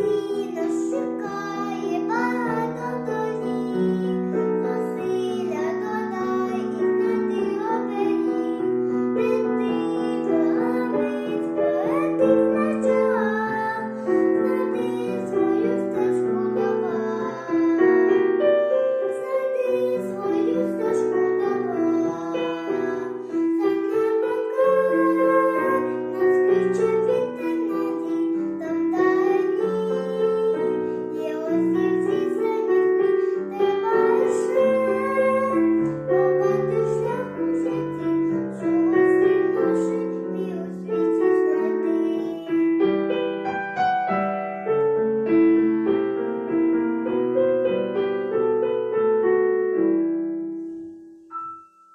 Він нас шукає багато.